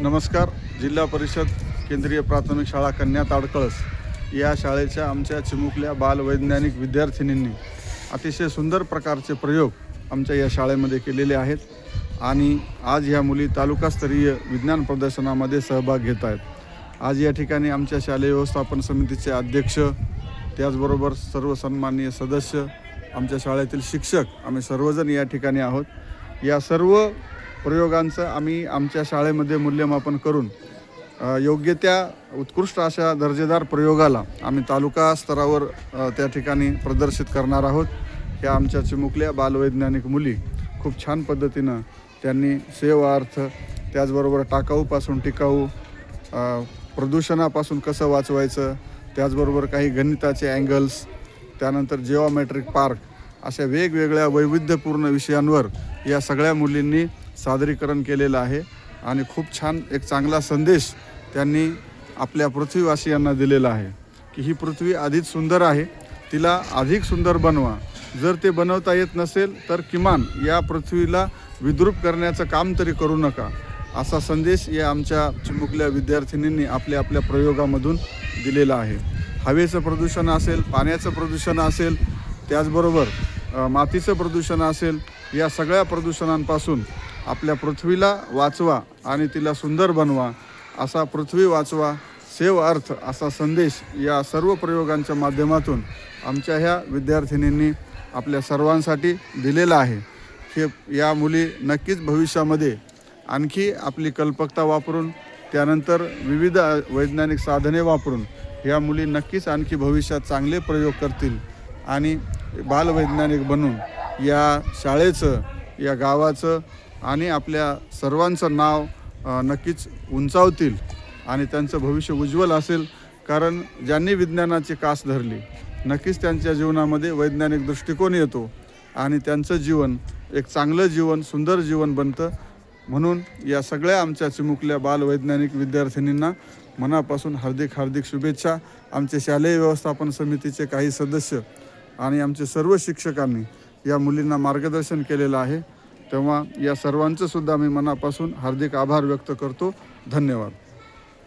नमस्कार जिल्हा परिषद केंद्रीय प्राथमिक शाळा कन्या ताडकळस या शाळेच्या आमच्या चिमुकल्या बालवैज्ञानिक विद्यार्थिनींनी अतिशय सुंदर प्रकारचे प्रयोग आमच्या या शाळेमध्ये केलेले आहेत आणि आज ह्या मुली तालुकास्तरीय विज्ञान प्रदर्शनामध्ये सहभाग घेत आहेत. आज या ठिकाणी आमच्या शालेय व्यवस्थापन समितीचे अध्यक्ष त्याचबरोबर सर्व सन्माननीय सदस्य आमच्या शाळेतील शिक्षक आम्ही सर्वजण या ठिकाणी आहोत. या सर्व प्रयोगांचं आम्ही आमच्या शाळेमध्ये मूल्यमापन करून योग्य त्या उत्कृष्ट अशा दर्जेदार प्रयोगाला आम्ही तालुका स्तरावर त्या ठिकाणी प्रदर्शित करणार आहोत. ह्या आमच्या चिमुकल्या बालवैज्ञानिक मुली खूप छान पद्धतीनं त्यांनी सेवार्थ त्याचबरोबर टाकाऊपासून टिकाऊ प्रदूषणापासून कसं वाचवायचं त्याचबरोबर काही गणिताचे अँगल्स त्यानंतर जिओमेट्रिक पार्क अशा वेगवेगळ्या वैविध्यपूर्ण विषयांवर या सगळ्या मुलींनी सादरीकरण केलेलं आहे. आणि खूप छान एक चांगला संदेश त्यांनी आपल्या पृथ्वीवासियांना दिलेला आहे की ही पृथ्वी आधीच सुंदर आहे. तिला अधिक सुंदर बनवा. जर ते बनवता येत नसेल तर किमान या पृथ्वीला विद्रूप करण्याचं काम तरी करू नका असा संदेश या आमच्या चिमुकल्या विद्यार्थिनींनी आपल्या आपल्या प्रयोगामधून दिलेला आहे. हवेचं प्रदूषण असेल पाण्याचं प्रदूषण असेल त्याचबरोबर मातीचं प्रदूषण असेल या सगळ्या प्रदूषणांपासून आपल्या पृथ्वीला वाचवा आणि तिला सुंदर बनवा. असा पृथ्वी वाचवा सेव अर्थ असा संदेश या सर्व प्रयोगांच्या माध्यमातून आमच्या ह्या विद्यार्थिनींनी आपल्या सर्वांसाठी दिलेला आहे. हे या मुली नक्कीच भविष्यामध्ये आणखी आपली कल्पकता वापरून त्यानंतर विविध वैज्ञानिक साधने वापरून या मुली नक्कीच आणखी भविष्यात चांगले प्रयोग करतील आणि बालवैज्ञानिक बनून या शाळेचं या गावाचं आणि आपल्या सर्वांचं नाव नक्कीच उंचावतील आणि त्यांचं भविष्य उज्ज्वल असेल. कारण ज्यांनी विज्ञानाची कास धरली नक्कीच त्यांच्या जीवनामध्ये वैज्ञानिक दृष्टिकोन येतो आणि त्यांचं जीवन एक चांगलं जीवन सुंदर जीवन बनतं. म्हणून या सगळ्या आमच्या चिमुकल्या बालवैज्ञानिक विद्यार्थिनींना मनापासून हार्दिक हार्दिक शुभेच्छा. आमचे शालेय व्यवस्थापन समितीचे काही सदस्य आणि आमचे सर्व शिक्षकांनी या मुलींना मार्गदर्शन केलेलं आहे. तेव्हा या सर्वांचं सुद्धा मी मनापासून हार्दिक आभार व्यक्त करतो. धन्यवाद.